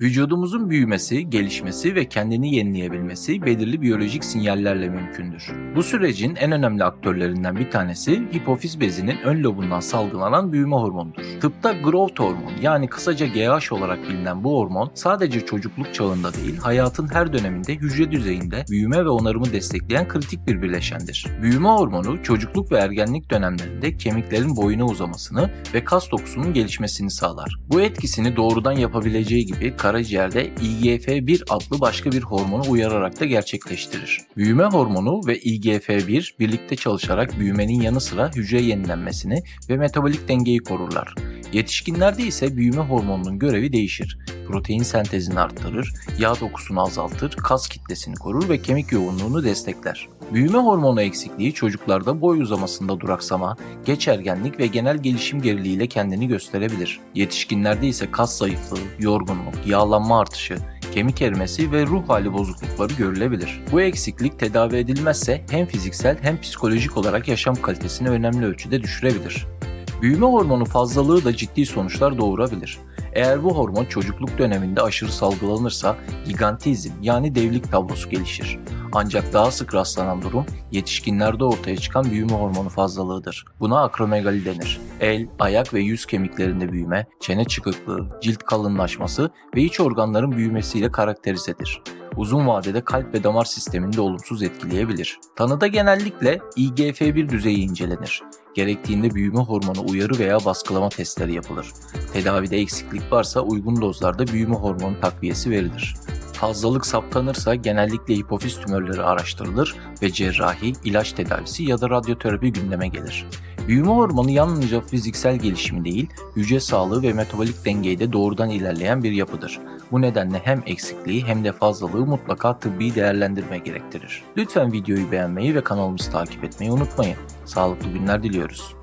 Vücudumuzun büyümesi, gelişmesi ve kendini yenileyebilmesi belirli biyolojik sinyallerle mümkündür. Bu sürecin en önemli aktörlerinden bir tanesi hipofiz bezinin ön lobundan salgılanan büyüme hormonudur. Tıpta growth hormon yani kısaca GH olarak bilinen bu hormon sadece çocukluk çağında değil hayatın her döneminde hücre düzeyinde büyüme ve onarımı destekleyen kritik bir bileşendir. Büyüme hormonu çocukluk ve ergenlik dönemlerinde kemiklerin boyuna uzamasını ve kas dokusunun gelişmesini sağlar. Bu etkisini doğrudan yapabileceği gibi karaciğerde IGF-1 adlı başka bir hormonu uyararak da gerçekleştirir. Büyüme hormonu ve IGF-1 birlikte çalışarak büyümenin yanı sıra hücre yenilenmesini ve metabolik dengeyi korurlar. Yetişkinlerde ise büyüme hormonunun görevi değişir. Protein sentezini arttırır, yağ dokusunu azaltır, kas kitlesini korur ve kemik yoğunluğunu destekler. Büyüme hormonu eksikliği çocuklarda boy uzamasında duraksama, geç ergenlik ve genel gelişim geriliğiyle kendini gösterebilir. Yetişkinlerde ise kas zayıflığı, yorgunluk, yağlanma artışı, kemik erimesi ve ruh hali bozuklukları görülebilir. Bu eksiklik tedavi edilmezse hem fiziksel hem psikolojik olarak yaşam kalitesini önemli ölçüde düşürebilir. Büyüme hormonu fazlalığı da ciddi sonuçlar doğurabilir. Eğer bu hormon çocukluk döneminde aşırı salgılanırsa gigantizm yani devlik tablosu gelişir. Ancak daha sık rastlanan durum yetişkinlerde ortaya çıkan büyüme hormonu fazlalığıdır. Buna akromegali denir. El, ayak ve yüz kemiklerinde büyüme, çene çıkıklığı, cilt kalınlaşması ve iç organların büyümesiyle karakterizedir uzun vadede kalp ve damar sistemini de olumsuz etkileyebilir. Tanıda genellikle IGF-1 düzeyi incelenir. Gerektiğinde büyüme hormonu uyarı veya baskılama testleri yapılır. Tedavide eksiklik varsa uygun dozlarda büyüme hormonu takviyesi verilir. Fazlalık saptanırsa genellikle hipofiz tümörleri araştırılır ve cerrahi, ilaç tedavisi ya da radyoterapi gündeme gelir. Büyüme hormonu yalnızca fiziksel gelişimi değil, hücre sağlığı ve metabolik dengeyi de doğrudan ilerleyen bir yapıdır. Bu nedenle hem eksikliği hem de fazlalığı mutlaka tıbbi değerlendirme gerektirir. Lütfen videoyu beğenmeyi ve kanalımızı takip etmeyi unutmayın. Sağlıklı günler diliyoruz.